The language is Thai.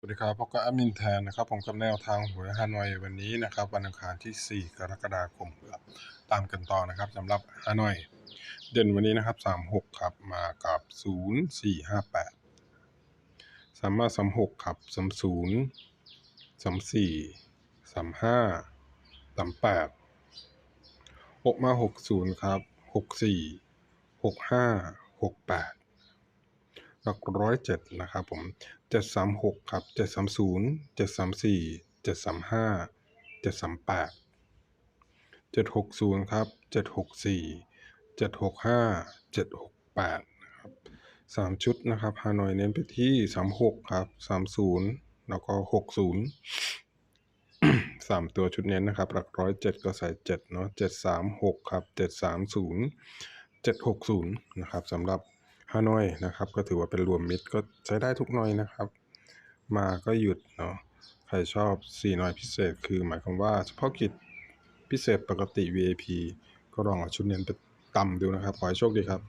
สวัสดีครับพบกับแอดมินแทนนะครับ ผมกับแนวทางหวยฮานอยวันนี้นะครับ วันอังคารที่ 4 กรกฎาคมครับตามกันต่อนะครับสำหรับฮานอย เด่นวันนี้นะครับ 36 ครับมากับ 0458 3มา36ครับ30 34 35 38 6มา60ครับ64 65 68ห ลักร้อยเจ็ดนะครับผมเจ็ดสามหกครับเจ็ดสามศูนย์เจ็ดสามสี่เจ็ดสามห้าเจ็ดสามแปดเจ็ดหกศูนย์ครับเจ็ดหกสี่เจ็ดหกห้าเจ็ดหกแปดนะครับสามชุดนะครับฮานอยเน้นไปที่สามหกครับสามศูนย์แล้วก็หกศูนย์สามตัวชุดเน้นนะครับ หลักร้อยเจ็ดก็ใส่เจ็ดเนาะเจ็ดสามหกครับเจ็ดสามศูนย์เจ็ดหกศูนย์นะครับสำหรับ ฮานอยนะครับ ก็ถือว่าเป็นรวมมิตรก็ใช้ได้ทุกหน่อยนะครับ มาก็หยุดเนาะใครชอบสี่หน่อยพิเศษ คือหมายความว่าเฉพาะกิจพิเศษปกติ VAP ก็ลองเอาชุดเน้นไปตำดูนะครับ ขอให้โชคดีครับ